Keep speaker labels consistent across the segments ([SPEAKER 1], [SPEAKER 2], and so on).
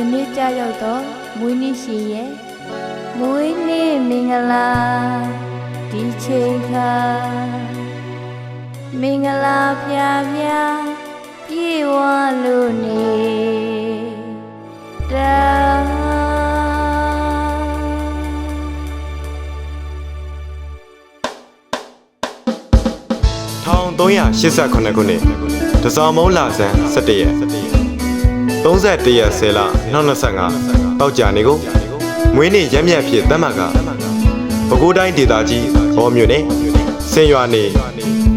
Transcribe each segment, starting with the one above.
[SPEAKER 1] ယနေ့ကြရောက်တော့မွေးနေ့ရှင်ရဲ့မွေးနေ့မင်္ဂလာဒီချိန်ခါမင်္ဂလာဖျားဖျားပြေဝလို့နေတာ
[SPEAKER 2] 1388ခုနှစ်တစောင်းမုံလာဆန်း17ရက် 31ရက်10လ2025တောက်ကြနေကိုမွေးနေ့ရက်မြတ်ဖြစ်တတ်မှတ်ကပဲခူးတိုင်းဒေသကြီးဘောမြို့နယ်စင်ရွာနေ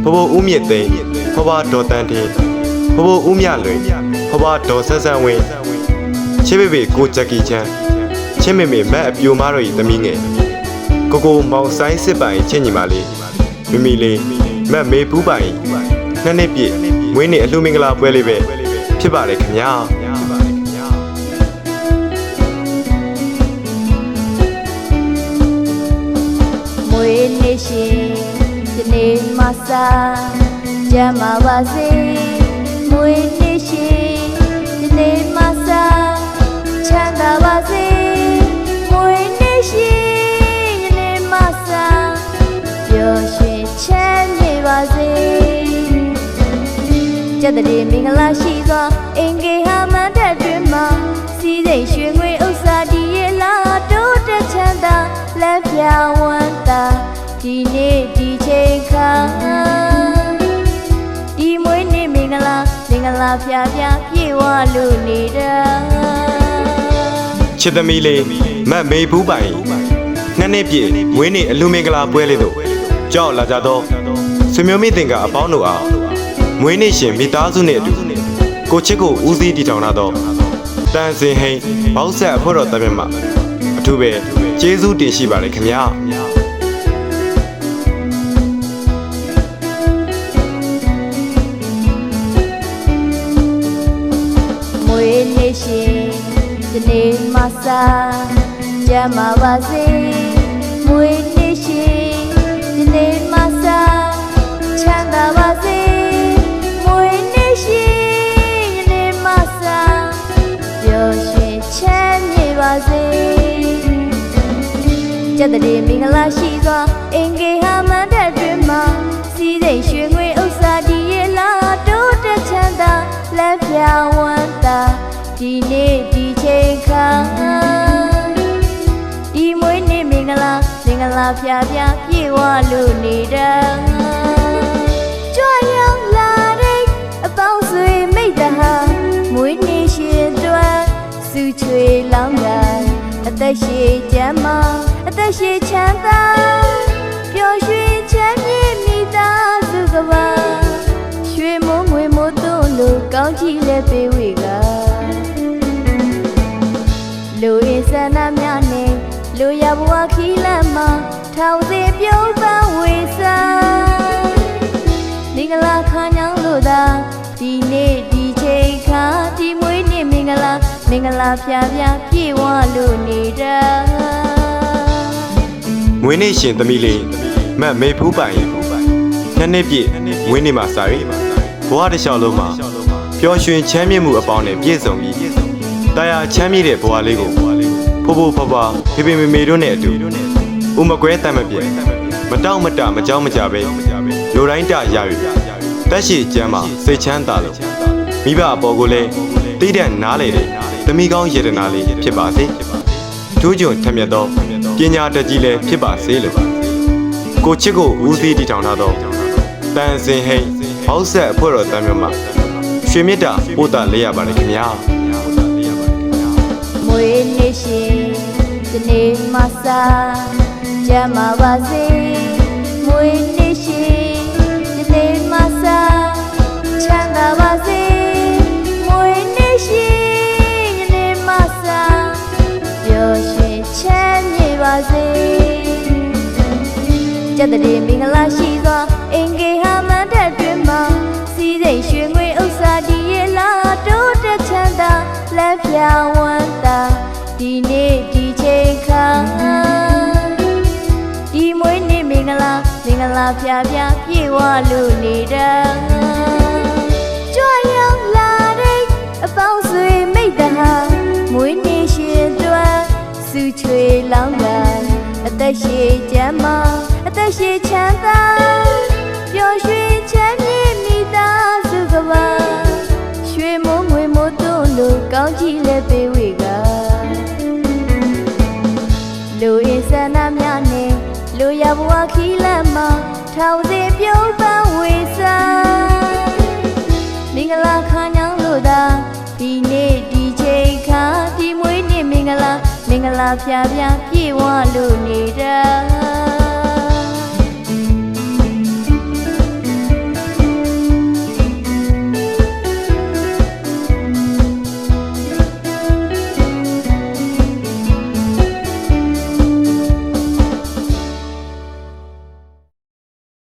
[SPEAKER 2] ဘဘဦးမြင့်သိန်းဖဘဒေါ်တန်းထင်းဘဘဦးမြလွင်ဖဘဒေါ်ဆက်ဆန်းဝင်းချစ်ပေပေကိုဂျက်ကီချန်ချစ်မေမေမက်အပြိုမားတို့၏သမီးငယ်ကိုကိုမောင်ဆိုင်စစ်ပိုင်ချင်းညီမလေးမိမိလေးမက်မေပူးပိုင်နှစ်နှစ်ပြည့်မွေးနေ့အလှမင်္ဂလာပွဲလေးပဲ ဖြစ်ပါလေခင်ဗျာ
[SPEAKER 1] မွေးနေ့ရှင်ဒီနေ့မဆာကြမ်းပါပါစေမွေးနေ့ရှင်ဒီနေ့မဆာချမ်းသာပါစေမွေးနေ့ရှင်ဒီနေ့မဆာပျော်ရွှင်ချမ်းမြေပါစေကျက်တဲ့မင်္ဂလာရှိ သောအင်္ဂေဟာမန္တတွင်မှာစီးစိမ်ရွှေငွေဥစ္စာဒီရဲ့လာတိုးတက်ချမ်းသာလက်ပြဝမ်းသာဒီနေ့ဒီချိန်ခါဒီမွေးနေ့မင်္ဂလာမင်္ဂလာဖျားဖျားပြေဝလို့နေတာ
[SPEAKER 2] ချစ်သမီးလေးမတ်မေပူးပိုင်နှစ်နှစ်ပြည့်မွေးနေ့အလူမင်္ဂလာပွဲလေးတို့ကြောက်လာကြတော့ဆွေမျိုးမိတင်ကအပေါင်းတို့အားမွေးနေ့ရှင်မိသားစုနဲ့အတူ ကိုချစ်ကိုဦးစီးတည်ထောင်လာတော့တန်စင်ဟိန်ဘောက်ဆက်အဖွဲ့တော်တမန်မှာအထူးပဲကျေးဇူးတင်ရှိပါတယ်ခင်ဗျာ
[SPEAKER 1] မွေးနေ့ရှင်ဒီနေ့မဆာကြမ်းပါပါစေမွေး ကျက်တဲ့မင်္ဂလာရှိစွာအင်္ဂေဟာမန္တတွင်မှာစီးစိမ်ရွှေငွေဥစ္စာဒီရဲ့လာတိုးတက်ချမ်းသာလက်ပြဝမ်းသာဒီနေ့ဒီချိန်ခါဒီမွေးနေ့မင်္ဂလာမင်္ဂလာဖျားဖျားပြေဝလို့နေတာကြွရောက်လာတဲ့အပေါင်းဆွေမိတ်တဟာမွေးနေ့ရှင်တွင်စုချွေလောင်းကအ သက်ရှိချမ်းမအသက်ရှိချမ်းသာပျော်ရွှင်ချမ်းမြေ့မိသားစုကပါရွှေမိုးငွေမိုးသွန်းလို့ကောင်းချီးလဲပေးဝေကလူအင်းဆန္ဒများနဲ့လူရဘဝခီးလက်မှာထောင်စီပြုံးပန်းဝေစားမင်္ဂလာခါညောင်းလို့သာ မင်္ဂလာဖျားဖျားပြေဝလို့နေတာ
[SPEAKER 2] မွေးနေ့ရှင်သမီးလေးမတ်မေဖူးပိုင်နှစ်နှစ်ပြည့်မွေးနေ့မှာစာရီဘဝတစ်လျှောက်လုံးမှာပျော်ရွှင်ချမ်းမြေ့မှုအပေါင်းနဲ့ပြည့်စုံပြီးတရားချမ်းမြေ့တဲ့ဘဝလေးကိုဖိုးဖိုးဖွားဖွားဖေဖေမေမေတို့နဲ့အတူဥမကွဲတတ်မပြဲမတောင့်မတမကြောက်မကြပဲလူတိုင်းတရရတက်ရှိကျမ်းမှာစိတ်ချမ်းသာလို့မိဘအပေါ်ကိုလည်းတိတဲ့နားလေတဲ့ သမီးကောင်းယေတနာလေးဖြစ်ပါစေထူးချွန်ထက်မြက်သောပညာတတ်ကြီးလည်းဖြစ်ပါစေလို့ကိုချစ်ကိုဦးစီးတည်ထောင်ထားသောတန်စင်ဟိန်ဘောက်ဆက်အဖွဲ့တော်တမ်းမြတ်မှာရွှေမြတ်တာပို့တာလေးရပါတယ်ခင်ဗျာ
[SPEAKER 1] မွေးနေ့ရှင်ဒီနေ့မဆာကြမ်းပါပါစေမွေး စေကျက်တဲ့မင်္ဂလာရှိသောအင်္ဂေဟာမန္တတွင်မှာစီးစိမ်ရွှေငွေဥစ္စာဒီရဲ့လာတိုးတက်ချမ်းသာလက်ပြဝမ်းသာဒီနေ့ဒီချိန်ခါဒီမွေးနေ့မင်္ဂလာမင်္ဂလာဖျားဖျားပြေဝလို့နေတာကြွ သက်ရှိကျမ်းမာအသက်ရှိချမ်းသာပျော်ရွှင်ချမ်းမြေ့မိသားစုကပါရွှေမိုးငွေမိုးသွန်းလို့ကောင်းချီးလည်းပေးဝေကလူအင်းဆန္ဒများနဲ့လူရဘဝခီးလက်မှာထောင်စီပြုံးပန်းဝေစားမင်္ဂလာခါညောင်းလို့သာဒီနေ့ဒီချိန် လာဖျားဖျားပြေဝလို့နေတာ